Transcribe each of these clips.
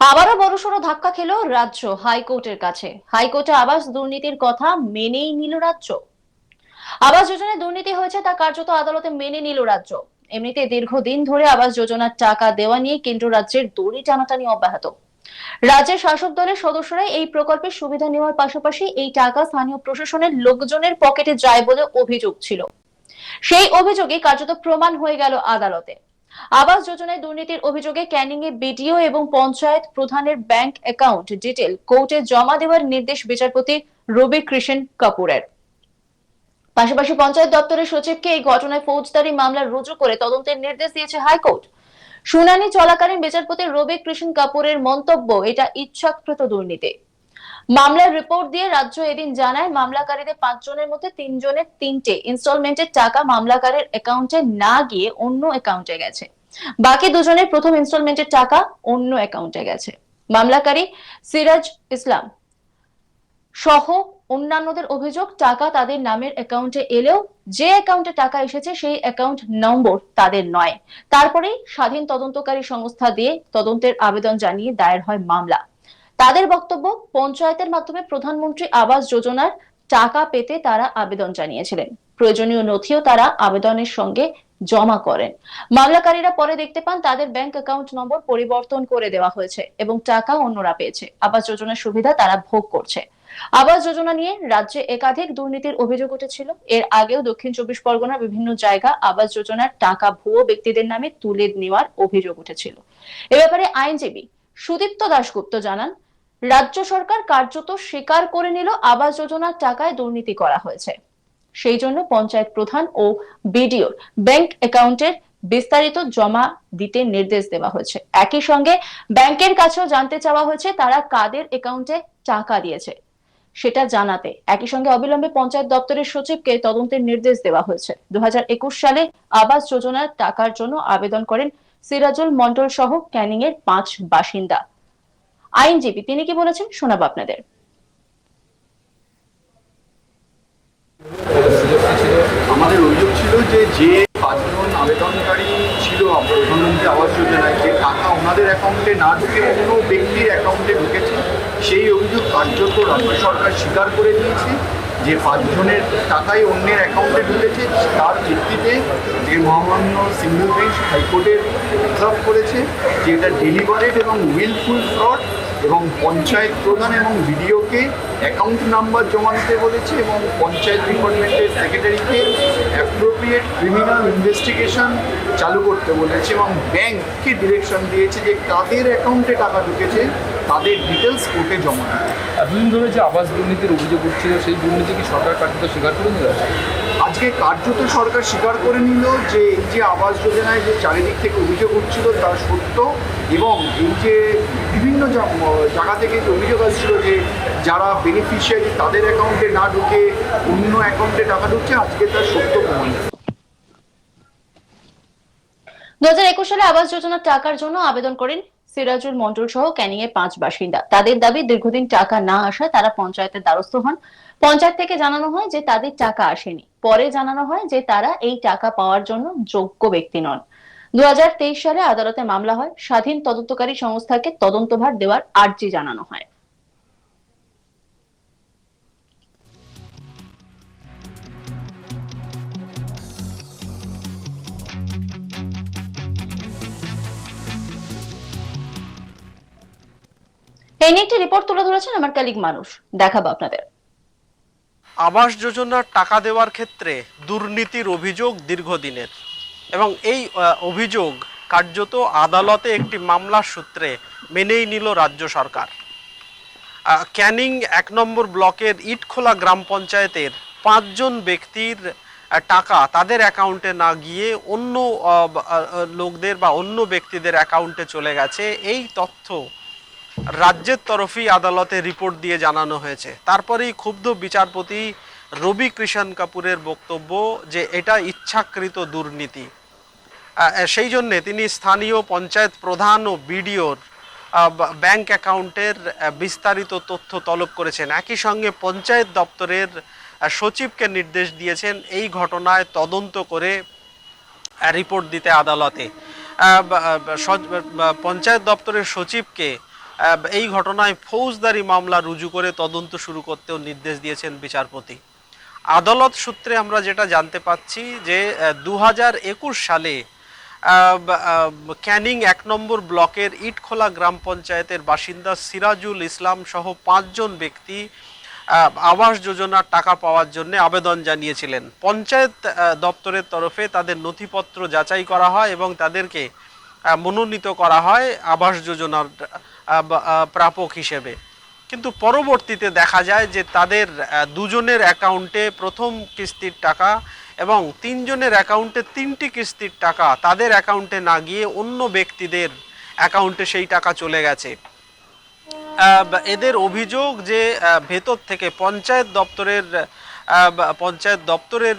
আবারও বড়সড় ধাক্কা খেল রাজ্য হাইকোর্টের কাছে। হাইকোর্টে আবাস দুর্নীতির কথা মেনেই নিল রাজ্য। আবাস যোজনায় দুর্নীতি হয়েছে তা কার্যত আদালতে মেনে নিল রাজ্য। এমনিতে দীর্ঘদিন ধরে আবাস যোজনার টাকা দেওয়া নিয়ে কেন্দ্র রাজ্যের দড়ি টানাটানি অব্যাহত। রাজ্যের শাসক দলের সদস্যরা এই প্রকল্পের সুবিধা নেওয়ার পাশাপাশি এই টাকা স্থানীয় প্রশাসনের লোকজনের পকেটে যায় বলে অভিযোগ ছিল। সেই অভিযোগে কার্যত প্রমাণ হয়ে গেল আদালতে। আবাস যোজনায় দুর্নীতির অভিযোগে ক্যানিং এ বিডিও এবং পঞ্চায়েত প্রধানের ব্যাংক অ্যাকাউন্ট ডিটেল কোর্টে জমা দেওয়ার নির্দেশ বিচারপতি রবি কৃষ্ণ কাপুরের। পাশাপাশি পঞ্চায়েত দপ্তরের সচিবকে এই ঘটনায় ফৌজদারি মামলা রুজু করে তদন্তের নির্দেশ দিয়েছে হাইকোর্ট। শুনানি চলাকালীন বিচারপতি রবি কৃষ্ণ কাপুরের মন্তব্য, এটা ইচ্ছাকৃত দুর্নীতি। মামলার রিপোর্ট দিয়ে রাজ্য এদিন জানায়, মামলাকারীদের পাঁচজনের মধ্যে তিনজনের তিনটে ইনস্টলমেন্টের টাকা মামলাকারের অ্যাকাউন্টে না গিয়ে অন্য অ্যাকাউন্টে গেছে। বাকি দুজনের প্রথম ইনস্টলমেন্টের টাকা অন্য অ্যাকাউন্টে গেছে। মামলাকারী সিরাজ ইসলাম সহ অন্যান্যদের অভিযোগ, টাকা তাদের নামের অ্যাকাউন্টে এলেও যে অ্যাকাউন্টে টাকা এসেছে সেই অ্যাকাউন্ট নম্বর তাদের নয়। তারপরেই স্বাধীন তদন্তকারী সংস্থা দিয়ে তদন্তের আবেদন জানিয়ে দায়ের হয় মামলা। তাদের বক্তব্য পঞ্চায়েতের মাধ্যমে প্রধানমন্ত্রী আবাস যোজনার টাকা পেতে তারা আবেদন জানিয়েছিলেন। প্রয়োজনীয় নথিও তারা আবেদনের সঙ্গে জমা করেন। মামলাকারীরা পরে দেখতে পান তাদের ব্যাংক অ্যাকাউন্ট নম্বর পরিবর্তন করে দেওয়া হয়েছে এবং টাকা অন্যরা পেয়েছে। আবাস যোজনার সুবিধা তারা ভোগ করছে। আবাস যোজনা নিয়ে রাজ্যে একাধিক দুর্নীতির অভিযোগ উঠেছিল। এর আগেও দক্ষিণ চব্বিশ পরগনার বিভিন্ন জায়গা আবাস যোজনার টাকা ভুয়ো ব্যক্তিদের নামে তুলে নেওয়ার অভিযোগ উঠেছিল। এ ব্যাপারে আইনজীবী সুদীপ্ত দাশগুপ্ত জানান রাজ্য সরকার কার্যত স্বীকার করে নিল আবাস যোজনার টাকায় দুর্নীতি করা হয়েছে। সেই জন্য পঞ্চায়েত প্রধান ও বিডিওর ব্যাংক অ্যাকাউন্টের বিস্তারিত জমা দিতে নির্দেশ দেওয়া হয়েছে। একই সঙ্গে ব্যাংকের কাছেও জানতে চাওয়া হয়েছে তারা কাদের অ্যাকাউন্টে টাকা দিয়েছে। সেটা জানাতে একই সঙ্গে অবিলম্বে পঞ্চায়েত দপ্তরের সচিবকে তদন্তের নির্দেশ দেওয়া হয়েছে। দু হাজার একুশ সালে আবাস যোজনার টাকার জন্য আবেদন করেন সিরাজুল মন্ডল সহ ক্যানিং এর পাঁচ বাসিন্দা। আইনজীবী, তিনি কি বলেছেন? শোনাবো আপনাদের। আমাদের অভিযোগ ছিল যে যে পাঁচজন আবেদনকারী ছিল প্রধানমন্ত্রী আবাস যোজনায়, যে টাকা ওনাদের অ্যাকাউন্টে না ঢুকে অন্য ব্যক্তির অ্যাকাউন্টে ঢুকেছে, সেই অভিযোগ কার্যত রাজ্য সরকার স্বীকার করে দিয়েছে। যে পাঁচজনের টাকাই অন্যের অ্যাকাউন্টে ঢুকেছে, তার ভিত্তিতে যে মহামান্য সিঙ্গল বেঞ্চ হাইকোর্টের অবজার্ভ করেছে, যে এটা ডেলিভারেড এবং উইলফুল ফ্রড এবং পঞ্চায়েত প্রধান এবং বিডিওকে অ্যাকাউন্ট নাম্বার জমা দিতে বলেছে এবং পঞ্চায়েত ডিপার্টমেন্টের সেক্রেটারিকে অ্যাপ্রোপ্রিয়েট ক্রিমিনাল ইনভেস্টিগেশন চালু করতে বলেছে এবং ব্যাংককে ডিরেকশন দিয়েছে যে কাদের অ্যাকাউন্টে টাকা ঢুকেছে, তাদের ডিটেলস কোর্টে জমা দিতে। এতদিন ধরে যে আবাস দুর্নীতির অভিযোগ উঠছিল সেই দুর্নীতি কি সরকার কার্যত স্বীকার করে নিল? আজকে কার্যত সরকার স্বীকার করে নিল যে এই যে আবাস যোজনায় যে চারিদিক থেকে অভিযোগ উঠছিল তা সত্য এবং এই যে বিভিন্ন জায়গা থেকে যে অভিযোগ আসছিল যে যারা বেনিফিশিয়ারি তাদের অ্যাকাউন্টে না ঢুকে অন্য অ্যাকাউন্টে টাকা ঢুকছে আজকে তার সত্য প্রমাণ। দু হাজার একুশ সালে আবাস যোজনার টাকার জন্য আবেদন করেন সিরাজুল মন্ডল সহ ক্যানিং এর পাঁচ বাসিন্দা। তাদের দাবি, দীর্ঘদিন টাকা না আসায় তারা পঞ্চায়েতের দ্বারস্থ হন। পঞ্চায়েত থেকে জানানো হয় যে তাদের টাকা আসেনি। পরে জানানো হয় যে তারা এই টাকা পাওয়ার জন্য যোগ্য ব্যক্তি নন। দু হাজার তেইশ সালে আদালতে মামলা হয়। স্বাধীন তদন্তকারী সংস্থাকে তদন্তভার দেওয়ার আর্জি জানানো হয়। এই নিয়ে একটি রিপোর্ট তুলে ধরেছেন আমার কালিক মানুষ। দেখাবো আপনাদের। আবাস যোজনার টাকা দেওয়ার ক্ষেত্রে দুর্নীতির অভিযোগ দীর্ঘদিনের। এবং এই অভিযোগ কার্যত আদালতে একটি মামলার সূত্রে মেনেই নিল রাজ্য সরকার। ক্যানিং এক নম্বর ব্লকের ইটখোলা গ্রাম পঞ্চায়েতের পাঁচজন ব্যক্তির টাকা তাদের অ্যাকাউন্টে না গিয়ে অন্য লোকদের বা অন্য ব্যক্তিদের অ্যাকাউন্টে চলে গেছে। এই তথ্য রাজ্যের তরফেই আদালতে রিপোর্ট দিয়ে জানানো হয়েছে। তারপরেই ক্ষুব্ধ বিচারপতি রবি কৃষণ কাপুরের বক্তব্য যে এটা ইচ্ছাকৃত দুর্নীতি। সেই জন্যে তিনি স্থানীয় পঞ্চায়েত প্রধান ও বিডিওর ব্যাংক অ্যাকাউন্টের বিস্তারিত তথ্য তলব করেছেন। একই সঙ্গে পঞ্চায়েত দপ্তরের সচিবকে নির্দেশ দিয়েছেন এই ঘটনায় তদন্ত করে রিপোর্ট দিতে আদালতে। পঞ্চায়েত দপ্তরের সচিবকে এই ঘটনায় ফৌজদারি মামলা রুজু করে তদন্ত শুরু করতেও নির্দেশ দিয়েছেন বিচারপতি। আদালত সূত্রে আমরা যেটা জানতে পাচ্ছি যে দু সালে ক্যানিং এক নম্বর ব্লকের ইটখোলা গ্রাম পঞ্চায়েতের বাসিন্দা সিরাজুল ইসলাম সহ পাঁচজন ব্যক্তি আবাস যোজনার টাকা পাওয়ার জন্য আবেদন জানিয়েছিলেন। পঞ্চায়েত দপ্তরের তরফে তাদের নথিপত্র যাচাই করা হয় এবং তাদেরকে মনোনীত করা হয় আবাস যোজনার প্রাপক হিসেবে। কিন্তু পরবর্তীতে দেখা যায় যে তাদের দুজনের অ্যাকাউন্টে প্রথম কিস্তির টাকা এবং তিনজনের অ্যাকাউন্টে তিনটি কিস্তির টাকা তাদের অ্যাকাউন্টে না গিয়ে অন্য ব্যক্তিদের অ্যাকাউন্টে সেই টাকা চলে গেছে। এদের অভিযোগ যে ভেতর থেকে পঞ্চায়েত দপ্তরের পঞ্চায়েত দপ্তরের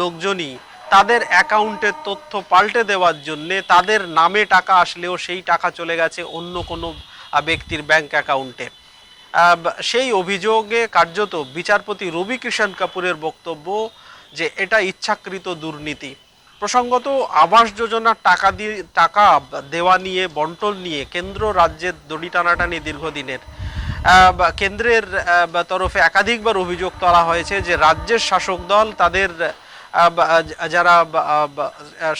লোকজনই তাদের অ্যাকাউন্টের তথ্য পাল্টে দেওয়ার জন্যে তাদের নামে টাকা আসলেও সেই টাকা চলে গেছে অন্য কোনো ব্যক্তির ব্যাংক অ্যাকাউন্টে সেই অভিযোগে কার্যত বিচারপতি রবি কিষাণ কাপুরের বক্তব্য যে এটা ইচ্ছাকৃত দুর্নীতি। প্রসঙ্গত আবাস যোজনার টাকা দিয়ে টাকা দেওয়া নিয়ে, বন্টন নিয়ে কেন্দ্র রাজ্যের দড়ি টানাটানি দীর্ঘদিনের কেন্দ্রের তরফে একাধিকবার অভিযোগ তোলা হয়েছে যে রাজ্যের শাসক দল তাদের যারা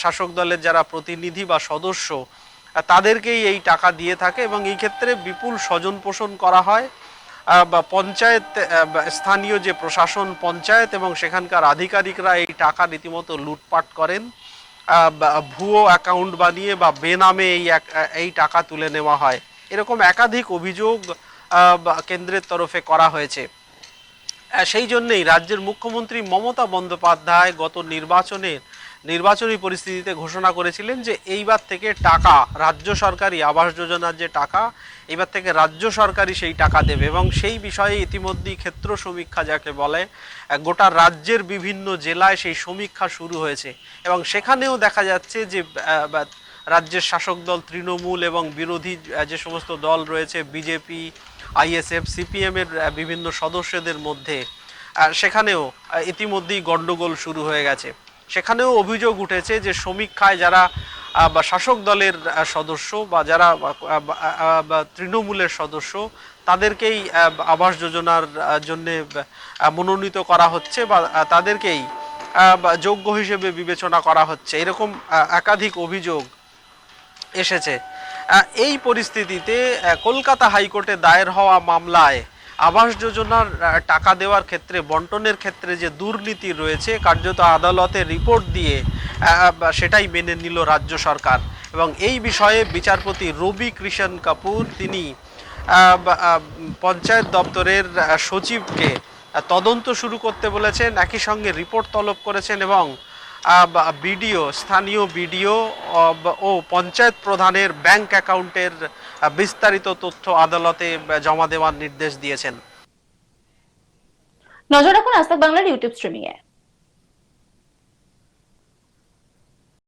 শাসক দলের যারা প্রতিনিধি বা সদস্য তাদেরকেই এই টাকা দিয়ে থাকে এবং এই ক্ষেত্রে বিপুল স্বজন পোষণ করা হয়। বা পঞ্চায়েত স্থানীয় যে প্রশাসন, পঞ্চায়েত এবং সেখানকার আধিকারিকরা এই টাকা রীতিমতো লুটপাট করেন। ভুয়ো অ্যাকাউন্ট বানিয়ে বা বেনামে এই এই টাকা তুলে নেওয়া হয়। এরকম একাধিক অভিযোগ কেন্দ্রের তরফে করা হয়েছে। সেই জন্যই রাজ্যের মুখ্যমন্ত্রী মমতা বন্দ্যোপাধ্যায় গত নির্বাচনের নির্বাচনী পরিস্থিতিতে ঘোষণা করেছিলেন যে এইবার থেকে টাকা, রাজ্য সরকারি আবাস যোজনার যে টাকা এবার থেকে রাজ্য সরকারই সেই টাকা দেবে এবং সেই বিষয়ে ইতিমধ্যেই ক্ষেত্র সমীক্ষা যাকে বলে গোটা রাজ্যের বিভিন্ন জেলায় সেই সমীক্ষা শুরু হয়েছে এবং সেখানেও দেখা যাচ্ছে যে রাজ্যের শাসক দল তৃণমূল এবং বিরোধী যে সমস্ত দল রয়েছে, বিজেপি, আইএসএফ, সিপিএম এর বিভিন্ন সদস্যদের মধ্যে সেখানেও ইতিমধ্যেই গন্ডগোল শুরু হয়ে গেছে। সেখানেও অভিযোগ উঠেছে যে সমীক্ষায় যারা বা শাসক দলের সদস্য বা যারা তৃণমূলের সদস্য, তাদেরকেই আবাস যোজনার জন্য মনোনীত করা হচ্ছে বা তাদেরকেই যোগ্য হিসেবে বিবেচনা করা হচ্ছে। এরকম একাধিক অভিযোগ এসেছে। এই পরিস্থিতিতে কলকাতা হাইকোর্টে দায়ের হওয়া মামলায় আবাস যোজনার টাকা দেওয়ার ক্ষেত্রে, বন্টনের ক্ষেত্রে যে দুর্নীতি রয়েছে, কার্যত আদালতে রিপোর্ট দিয়ে সেটাই মেনে নিল রাজ্য সরকার। এবং এই বিষয়ে বিচারপতি রবি কৃষণ কাপুর, তিনি পঞ্চায়েত দপ্তরের সচিবকে তদন্ত শুরু করতে বলেছেন। একই সঙ্গে রিপোর্ট তলব করেছেন এবং বিডিও, স্থানীয় বিডিও ও পঞ্চায়েত প্রধানের ব্যাংক অ্যাকাউন্টের বিস্তারিত তথ্য আদালতে জমা দেওয়ার নির্দেশ দিয়েছেন। নজর রাখুন আজ বাংলার ইউটিউব স্ট্রিমিং এ